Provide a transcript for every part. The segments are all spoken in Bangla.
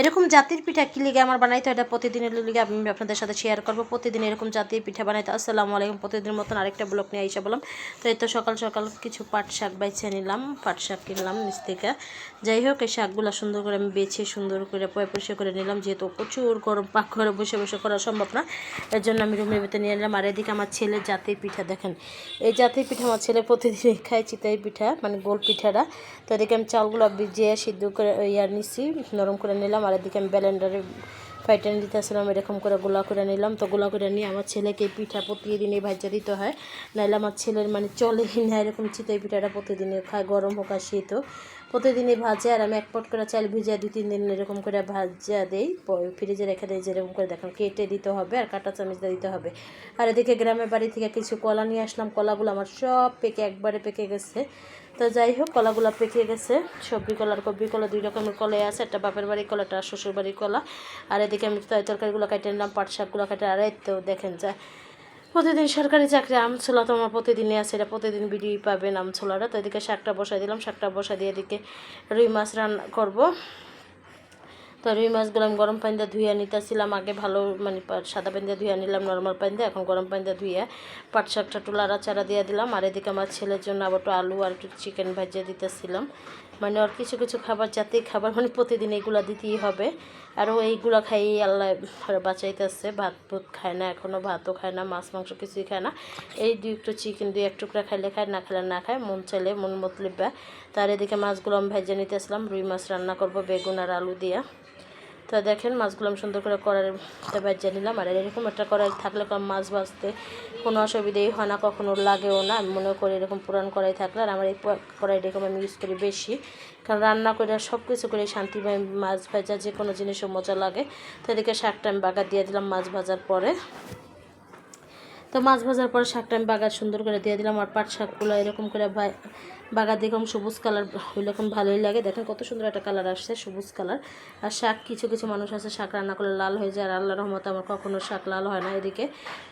এরকম জাতির পিঠা কি লিগে আমার বানাইতে এটা প্রতিদিনের লিগে আমি আপনাদের সাথে শেয়ার করব। প্রতিদিন এরকম জাতির পিঠা বানাইতে আসসালামু আলাইকুম। প্রতিদিনের মতন আরেকটা ব্লক নিয়ে আইসা বললাম। তো এই তো সকাল সকাল কিছু পাট শাক বাইছে নিলাম। পাট শাক কিনলাম নিচ থেকে। যাই হোক, এই শাকগুলো সুন্দর করে আমি বেছে সুন্দর করে পয় পরিষ্কার করে নিলাম। যেহেতু প্রচুর গরম, পাক ঘরে বসে বসে করা সম্ভব না এর জন্য আমি রুমের ভিতরে নিয়ে নিলাম আর এদিকে আমার ছেলে জাতির পিঠা দেখেন। এই জাতির পিঠা আমার ছেলে প্রতিদিন খায়, চিতাই পিঠা মানে গোল পিঠাটা। তো এদিকে আমি চালগুলো ভিজিয়ে সিদ্ধ করে, ইয়ার নিচ্ছি নরম করে নিলাম। আর এদিকে আমি ব্যালেন্ডারে ফাইটান দিতেছিলাম, এরকম করে গোলা করে নিলাম। তো গোলা করে নিয়ে আমার ছেলেকে এই পিঠা প্রতিদিনই ভাজা দিতে হয়। নাহলে আমার ছেলের মানে চলে না, এরকম চিতই পিঠাটা প্রতিদিনই খায়, গরম হোক আর শীত প্রতিদিনই ভাজে, আর আমি এক পট করে চাল ভিজা দুই তিন দিন এরকম করে ভাজা দেই ফ্রিজে রেখে দেয় যেরকম করে দেখুন কেটে দিতে হবে আর কাটা চামচ দিতে হবে। আর এদিকে গ্রামের বাড়ি থেকে কিছু কলা নিয়ে আসলাম, কলাগুলো আমার সব পেকে, একবারে পেকে গেছে। তো যাই হোক, কলাগুলো পেকে গেছে। সবজি কলা আর কবি কলা, দুই রকমের কলাই আছে। একটা বাপের বাড়ির কলা, একটা শ্বশুর বাড়ির কলা। আর এদিকে আমি তরি তরকারিগুলো কাটে নিলাম, পাট শাকগুলো কাটে। আর তো দেখেন যায় প্রতিদিন সরকারি চাকরি আমছোলা তো আমার প্রতিদিনই আছে। এটা প্রতিদিন বিডি পাবেন আমছোলাটা তো এদিকে শাকটা বসাই দিলাম, শাকটা বসাই দিয়ে এদিকে রুই মাছ রান্না করব। তো রুই মাছগুলো আমি গরম পানি দিয়ে ধুয়ে নিতেছিলাম। আগে ভালো মানে সাদা পানি দিয়ে ধুয়ে নিলাম নর্মাল পানি দিয়ে। এখন গরম পানি দিয়ে ধুয়ে পাট শাকটা লাড়া চাড়া দিয়ে দিলাম। আর এদিকে আমার ছেলের জন্য আবার একটু আলু আর একটু চিকেন ভাজিয়ে দিতেছিলাম। মানে ওর কিছু কিছু খাবার, জাতীয় খাবার মানে প্রতিদিন এইগুলো দিতেই হবে। আর ও এইগুলো খাইয়েই আল্লাহ বাঁচাইতেছে। ভাত ভুত খায় না এখনও ভাতও খায় না, মাছ মাংস কিছুই খায় না। এই দুই একটু চিকেন দুই এক টুকরা খাইলে খায়, না খেলে না খায়, মন চাইলে মন মতলিবা তার এদিকে মাছগুলো আমি ভেজে নিতেছিলাম, রুই মাছ রান্না করব বেগুন আর আলু দিয়া। তো দেখেন মাছগুলো আমি সুন্দর করে করার বাজিয়ে নিলাম। আর এরকম একটা কড়াই থাকলে মাছ ভাজতে কোনো অসুবিধেই হয় না, কখনো লাগেও না। আমি মনে করি এরকম পুরান কড়াই থাকলে আর আমার এই কড়াইটা এরকম আমি ইউজ করি বেশি। কারণ রান্না করে সব কিছু করে শান্তি মাছ ভাজা যে কোনো জিনিসও মজা লাগে। তো এদিকে শাকটা আমি বাগা দিয়ে দিলাম মাছ ভাজার পরে। তো মাছ ভাজার পরে শাকটা আমি বাগার সুন্দর করে দিয়ে দিলাম। আর পাট শাকগুলো এরকম করে বাগা দেখলাম সবুজ কালার ওইরকম ভালোই লাগে। দেখেন কত সুন্দর একটা কালার আসছে, সবুজ কালার। আর শাক, কিছু কিছু মানুষ আছে, শাক রান্না করলে লাল হয়ে যায়। আর আল্লাহ রহমতে আমার কখনো শাক লাল হয় না এদিকে।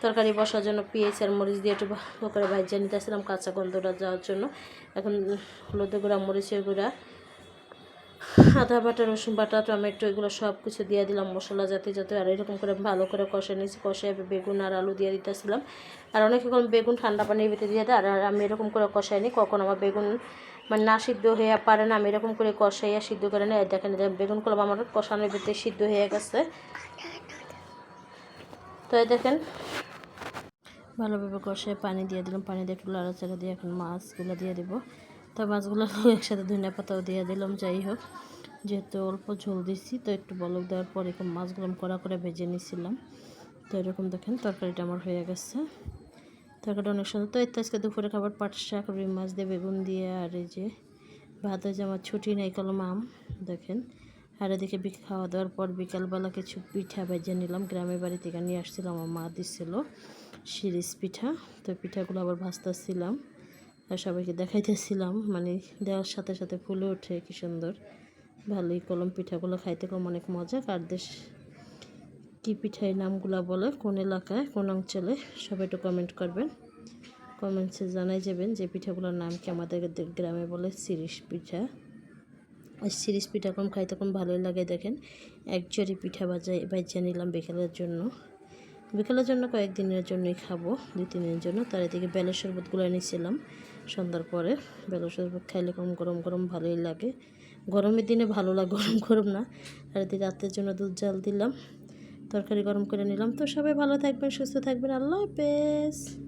তরকারি বসার জন্য পেঁয়াজ আর মরিচ দিয়ে একটু ভালো করে ভাজিয়ে নিতেছিলাম কাঁচা গন্ধটা যাওয়ার জন্য। এখন হলুদের গুঁড়া, মরিচের গুঁড়া আদা, বাটা, রসুন, বাটা, টমেটো, এগুলো সব কিছু দিয়ে দিলাম, মশলা জাতীয় যাতে আর এরকম করে ভালো করে কষে নিয়েছি, কষে বেগুন আর আলু দিয়ে দিতেছিলাম। আর অনেকে কোনো বেগুন ঠান্ডা পানির ভিতরে দিয়ে দেয়, আর আমি এরকম করে কষাই কষাইনি, কখন আমার বেগুন মানে না সিদ্ধ হয়ে পারে না, আমি এরকম করে কষাইয়া সিদ্ধ করে নিই দেখেন বেগুন কলম আমার কষানোর ভিতরে সিদ্ধ হয়ে গেছে। তো এই দেখেন, ভালোভাবে কষে পানি দিয়ে দিলাম পানি দিয়ে একটু লাড়াচাড়া দিয়ে এখন মাছগুলো দিয়ে দেবো। তো মাছগুলো একসাথে ধনিয়া পাতাও দিয়ে দিলাম, যাই হোক। যেহেতু অল্প ঝোল দিচ্ছি তো একটু বলক দেওয়ার পর এরকম মাছগুলো কড়া করে ভেজে নিয়েছিলাম তো এরকম দেখেন, তরকারিটা আমার হয়ে গেছে। তরকারিটা অনেক সুন্দর। তো এর তো আজকে দুপুরে খাবার পাট, শাক, রুই মাছ দিয়ে বেগুন দিয়ে, আর এই যে ভাতে যে আমার ছুটি নেই কলম আম দেখেন। আর এদিকে খাওয়া দাওয়ার পর বিকালবেলা কিছু পিঠা ভেজে নিলাম। গ্রামের বাড়ি থেকে নিয়ে আসছিলাম, আমার মা দিছিল শিরিষ পিঠা। তো পিঠাগুলো আবার ভাজতেছিলাম। সবাইকে দেখাইতেছিলাম। মানে দেওয়ার সাথে সাথে ফুলে ওঠে, কি সুন্দর। ভালোই কলম পিঠাগুলো খাইতে কম অনেক মজা। কার দেশ কী পিঠাই নামগুলো বলে, কোন এলাকায়, কোন অঞ্চলে, সবাই একটু কমেন্ট করবেন। কমেন্টসে জানাই যাবেন যে পিঠাগুলোর নাম কি আমাদের গ্রামে বলে সিরিশ পিঠা। আর সিরিজ পিঠা কম খাইতে কম ভালোই লাগে, দেখেন। এক পিঠা বাজাই বাজিয়ে নিলাম বিকেলের জন্য। বিকেলের জন্য কয়েকদিনের জন্যই খাব, দুই তিন দিনের জন্য। তার এদিকে বেলের শরবতগুলো এনেছিলাম সন্ধ্যার পরে বেলের শরবত খাইলে কম গরম গরম ভালোই লাগে। গরমের দিনে ভালো লাগে, গরম গরম না। আর এদিকে রাতের জন্য দুধ জাল দিলাম। তরকারি গরম করে নিলাম। তো সবাই ভালো থাকবেন, সুস্থ থাকবেন। আল্লাহ হাফেজ।